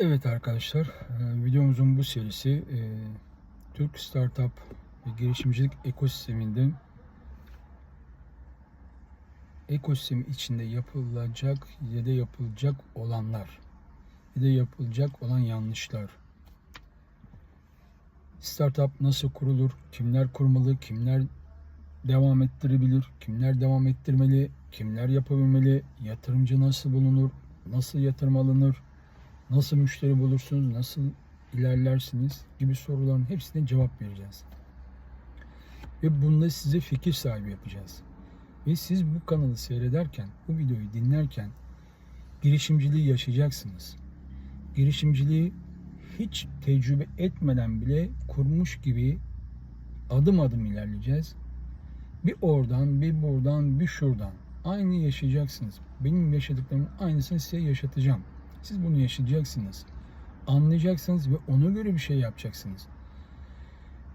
Evet arkadaşlar, e, videomuzun bu serisi e, Türk Startup ve girişimcilik ekosisteminde ekosistemi içinde yapılacak ya da yapılacak olanlar ya da yapılacak olan yanlışlar. Startup nasıl kurulur? Kimler kurmalı? Kimler devam ettirebilir? Kimler devam ettirmeli? Kimler yapabilmeli? Yatırımcı nasıl bulunur? Nasıl yatırım alınır? Nasıl müşteri bulursunuz, nasıl ilerlersiniz gibi soruların hepsine cevap vereceğiz. Ve bunda size fikir sahibi yapacağız. Ve siz bu kanalı seyrederken, bu videoyu dinlerken girişimciliği yaşayacaksınız. Girişimciliği hiç tecrübe etmeden bile kurmuş gibi adım adım ilerleyeceğiz. Bir oradan, bir buradan, bir şuradan. Aynı yaşayacaksınız. Benim yaşadıklarımın aynısını size yaşatacağım. Siz bunu yaşayacaksınız. Anlayacaksınız ve ona göre bir şey yapacaksınız.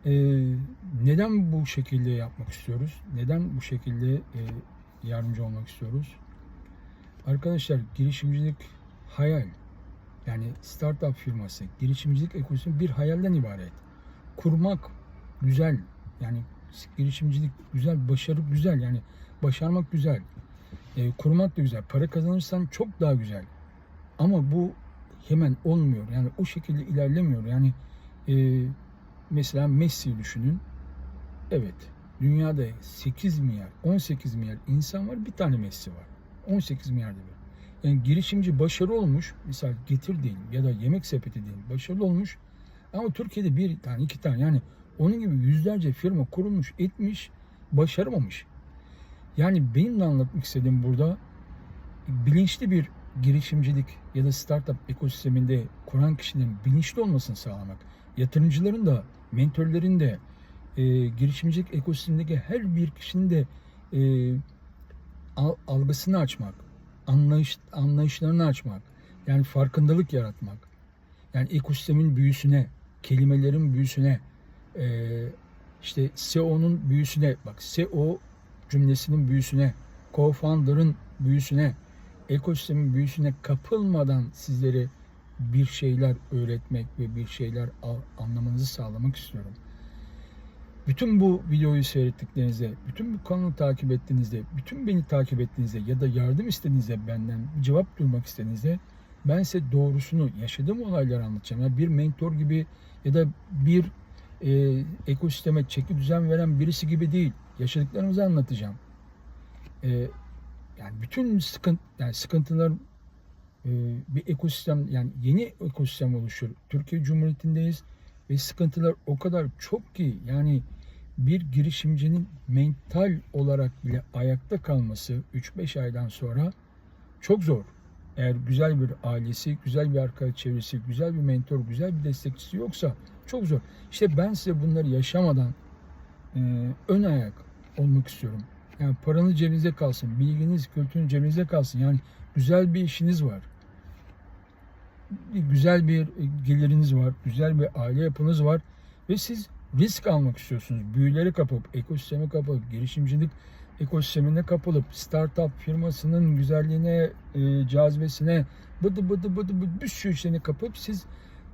Ee, neden bu şekilde yapmak istiyoruz? Neden bu şekilde e, yardımcı olmak istiyoruz? Arkadaşlar girişimcilik hayal. Yani startup firması, girişimcilik ekosistemi bir hayalden ibaret. Kurmak güzel. Yani girişimcilik güzel, başarı güzel. Yani başarmak güzel. E, kurmak da güzel. Para kazanırsan çok daha güzel. Ama bu hemen olmuyor. Yani o şekilde ilerlemiyor. Yani e, mesela Messi düşünün. Evet. Dünyada 8 milyar, 18 milyar insan var. Bir tane Messi var. 18 milyar bir. Yani girişimci başarılı olmuş. Mesela getir değil ya da yemek sepeti değil. Başarılı olmuş. Ama Türkiye'de bir tane, iki tane yani onun gibi yüzlerce firma kurulmuş, etmiş, başaramamış. Yani benim de anlatmak istediğim burada bilinçli bir girişimcilik ya da startup ekosisteminde kuran kişinin bilinçli olmasını sağlamak, yatırımcıların da, mentörlerin de, e, girişimcilik ekosistemindeki her bir kişinin de e, algısını açmak, anlayış, anlayışlarını açmak, yani farkındalık yaratmak, yani ekosistemin büyüsüne, kelimelerin büyüsüne, e, işte SEO'nun büyüsüne, bak SEO cümlesinin büyüsüne, co-founder'ın büyüsüne, ekosistemin büyüsüne kapılmadan sizlere bir şeyler öğretmek ve bir şeyler anlamanızı sağlamak istiyorum. Bütün bu videoyu seyrettiklerinizde, bütün bu kanalı takip ettiğinizde, bütün beni takip ettiğinizde ya da yardım istediğinizde benden cevap duymak istediğinizde ben size doğrusunu, yaşadığım olayları anlatacağım. Yani bir mentor gibi ya da bir e, ekosisteme çeki düzen veren birisi gibi değil. Yaşadıklarımızı anlatacağım. E, yani bütün sıkıntı yani sıkıntılar e, bir ekosistem yani yeni ekosistem oluşur. Türkiye Cumhuriyeti'ndeyiz ve sıkıntılar o kadar çok ki yani bir girişimcinin mental olarak bile ayakta kalması 3-5 aydan sonra çok zor. Eğer güzel bir ailesi, güzel bir arkadaş çevresi, güzel bir mentor, güzel bir destekçisi yoksa çok zor. İşte ben size bunları yaşamadan e, ön ayak olmak istiyorum. Yani paranız cebinizde kalsın, bilginiz, kültürün cebinizde kalsın. Yani güzel bir işiniz var. Güzel bir geliriniz var, güzel bir aile yapınız var ve siz risk almak istiyorsunuz. Büyüleri kapıp, ekosisteme kapılıp, girişimcilik ekosistemine kapılıp, startup firmasının güzelliğine, e, cazibesine, bıdı bıdı bıdı bıdı bir sürü şeyine kapıp siz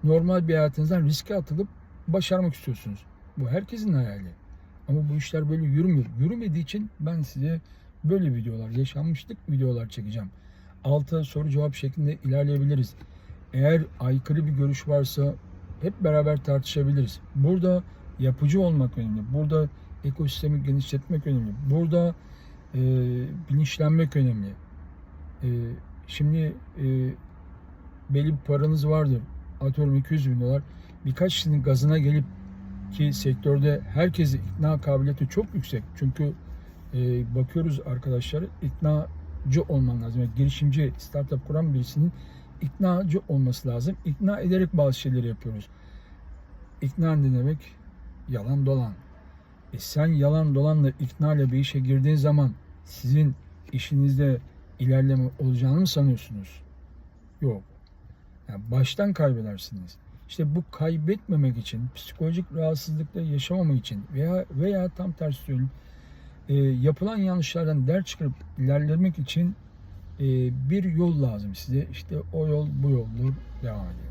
normal bir hayatınızdan riske atılıp başarmak istiyorsunuz. Bu herkesin hayali. Ama bu işler böyle yürümüyor. Yürümediği için ben size böyle videolar, yaşanmışlık videolar çekeceğim. Altı soru cevap şeklinde ilerleyebiliriz. Eğer aykırı bir görüş varsa hep beraber tartışabiliriz. Burada yapıcı olmak önemli. Burada ekosistemi genişletmek önemli. Burada e, bilinçlenmek önemli. E, şimdi e, belli bir paranız vardır. Atıyorum 200 bin dolar. Birkaç kişinin gazına gelip ki sektörde herkesi ikna kabiliyeti çok yüksek. Çünkü e, bakıyoruz arkadaşlar iknacı olman lazım. Yani girişimci, startup kuran birisinin iknacı olması lazım. İkna ederek bazı şeyleri yapıyoruz. İkna ne demek? Yalan dolan. E sen yalan dolanla ikna ile bir işe girdiğin zaman sizin işinizde ilerleme olacağını mı sanıyorsunuz? Yok. Yani baştan kaybedersiniz. İşte bu kaybetmemek için, psikolojik rahatsızlıkla yaşamamak için veya veya tam tersi söyleyeyim, e, yapılan yanlışlardan ders çıkarıp ilerlemek için e, bir yol lazım size. İşte o yol bu yoldur. Devam ediyor.